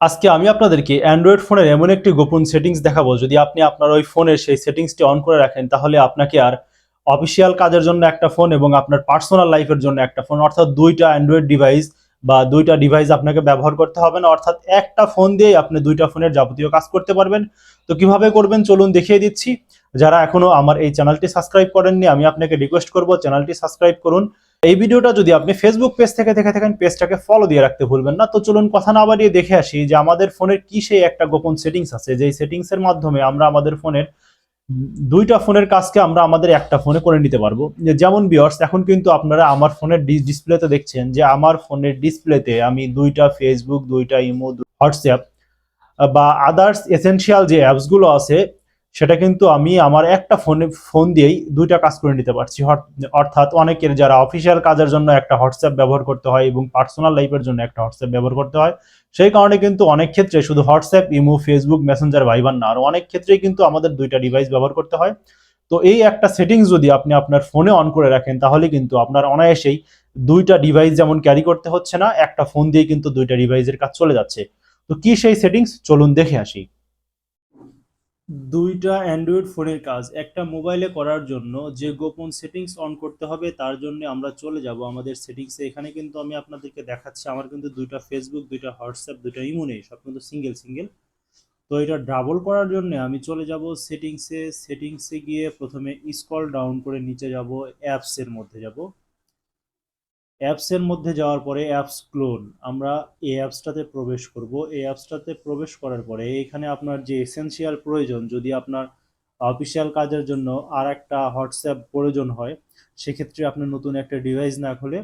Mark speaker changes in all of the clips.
Speaker 1: আজকে আমি আপনাদেরকে অ্যান্ড্রয়েড ফোনের এমন একটি গোপন সেটিংস দেখাবো। যদি আপনি আপনার ওই ফোনের সেই সেটিংসটি অন করে রাখেন, তাহলে আপনাকে আর অফিসিয়াল কাজের জন্য একটা ফোন এবং আপনার পার্সোনাল লাইফের জন্য একটা ফোন অর্থাৎ দুইটা অ্যান্ড্রয়েড ডিভাইস বা দুইটা ডিভাইস আপনাকে ব্যবহার করতে হবে না, অর্থাৎ একটা ফোন দিয়েই আপনি দুইটা ফোনের যাবতীয় কাজ করতে পারবেন। তো কীভাবে করবেন? চলুন দেখিয়ে দিচ্ছি। যারা এখনও আমার এই চ্যানেলটি সাবস্ক্রাইব করেননি, আমি আপনাকে রিকোয়েস্ট করব চ্যানেলটি সাবস্ক্রাইব করুন। এই ভিডিওটা যদি আপনি ফেসবুক পেজ থেকে দেখে থাকেন পেজটাকে ফলো দিয়ে রাখতে ভুলবেন না। তো চলুন কথা না বাড়িয়ে দেখে আসি যে আমাদের ফোনের কি সেই একটা গোপন সেটিংস আছে, যেই সেটিংস এর মাধ্যমে আমরা আমাদের ফোনের দুইটা ফোনের কাজকে আমরা আমাদের একটা ফোনে করে নিতে পারব। যেমন বিয়ার্স এখন কিন্তু আপনারা আমার ফোনের ডিসপ্লেতে দেখছেন যে আমার ফোনের ডিসপ্লেতে আমি দুইটা ফেসবুক দুইটা ইমো হোয়াটসঅ্যাপ বা আদার্স এসেনশিয়াল যে অ্যাপসগুলো আছে সেটা কিন্তু আমি আমার একটা ফোনে ফোন দিয়েই দুইটা কাজ করে নিতে পারছি। অর্থাৎ অনেকের যারা অফিসিয়াল কাজের জন্য একটা হোয়াটসঅ্যাপ ব্যবহার করতে হয় এবং পার্সোনাল লাইফের জন্য একটা হোয়াটসঅ্যাপ ব্যবহার করতে হয়, সেই কারণে কিন্তু অনেক ক্ষেত্রে শুধু হোয়াটসঅ্যাপ ইমো ফেসবুক মেসেঞ্জার ভাইবার না, আর অনেক ক্ষেত্রেই কিন্তু আমাদের দুইটা ডিভাইস ব্যবহার করতে হয়। তো এই একটা সেটিংস যদি আপনি আপনার ফোনে অন করে রাখেন, তাহলে কিন্তু আপনার অনায়াসেই দুইটা ডিভাইস যেমন ক্যারি করতে হচ্ছে না, একটা ফোন দিয়ে কিন্তু দুইটা ডিভাইসের কাজ চলে যাচ্ছে। তো কি সেই সেটিংস চলুন দেখে আসি। দুইটা অ্যান্ড্রয়েড ফোনের কাজ। একটা মোবাইলে করার জন্য যে গোপন সেটিংস অন করতে হবে, তার জন্য আমরা চলে যাব আমাদের সেটিংসে এখানে কিন্তু আমি আপনাদেরকে দেখাচ্ছি, আমার কিন্তু দুইটা ফেসবুক দুইটা হোয়াটসঅ্যাপ দুইটা ইমো নেই, সব কিন্তু সিঙ্গেল সিঙ্গেল তো এটা ডাবল করার জন্য আমি চলে যাব সেটিংসে সেটিংসে গিয়ে প্রথমে স্কল ডাউন করে নিচে যাব অ্যাপসের মধ্যে যাব। অ্যাপসের মধ্যে যাওয়ার পরে অ্যাপস ক্লোন আমরা এই অ্যাপসটাতে প্রবেশ করব। এই অ্যাপসটাতে প্রবেশ করার পরে এখানে আপনার যে এসেনশিয়াল প্রয়োজন, যদি আপনার অফিসিয়াল কাজের জন্য আর একটা হোয়াটসঅ্যাপ প্রয়োজন হয়, সেক্ষেত্রে আপনি নতুন একটা ডিভাইস না খুলে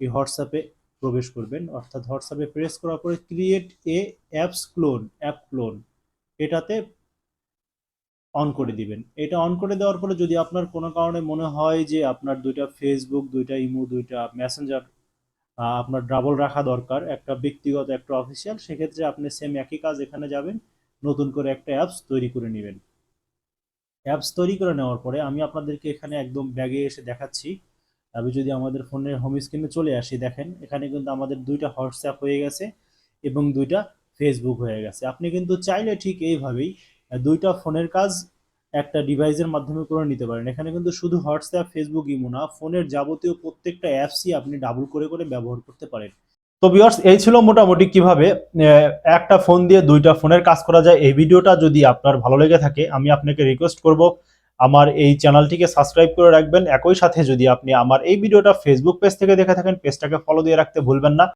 Speaker 1: এই হোয়াটসঅ্যাপে প্রবেশ করবেন। অর্থাৎ হোয়াটসঅ্যাপে প্রেস করার পরে create a apps clone app clone এটাতে অন করে দিবেন। এটা অন করে দেওয়ার পরে যদি আপনার কোনো কারণে মনে হয় যে আপনার দুইটা ফেসবুক দুইটা ইমো দুইটা মেসেঞ্জার আপনার ডাবল রাখা দরকার, একটা ব্যক্তিগত, একটা অফিসিয়াল সেক্ষেত্রে আপনি সেম একই কাজ এখানে যাবেন, নতুন করে একটা অ্যাপস তৈরি করে নেবেন। অ্যাপস তৈরি করে নেওয়ার পরে আমি আপনাদেরকে এখানে একদম ব্যাগে এসে দেখাচ্ছি। আমি যদি আমাদের ফোনের হোম স্ক্রিনে চলে আসি, দেখেন, এখানে কিন্তু আমাদের দুইটা হোয়াটসঅ্যাপ হয়ে গেছে এবং দুইটা ফেসবুক হয়ে গেছে। আপনি কিন্তু চাইলে ঠিক এইভাবেই দুইটা ফোনের কাজ একটা ডিভাইসের মাধ্যমে করে নিতে পারেন। এখানে কিন্তু শুধু হোয়াটসঅ্যাপ ফেসবুক ইমো না, ফোনের যাবতীয় প্রত্যেকটা অ্যাপসই আপনি ডাবল করে করে ব্যবহার করতে পারেন। তো ভিউয়ার্স এই ছিল মোটামুটি কীভাবে একটা ফোন দিয়ে দুইটা ফোনের কাজ করা যায়। এই ভিডিওটা যদি আপনার ভালো লেগে থাকে, আমি আপনাকে রিকোয়েস্ট করব, আমার এই চ্যানেলটিকে সাবস্ক্রাইব করে রাখবেন। একই সাথে যদি আপনি আমার এই ভিডিওটা ফেসবুক পেজ থেকে দেখে থাকেন পেজটাকে ফলো দিয়ে রাখতে ভুলবেন না।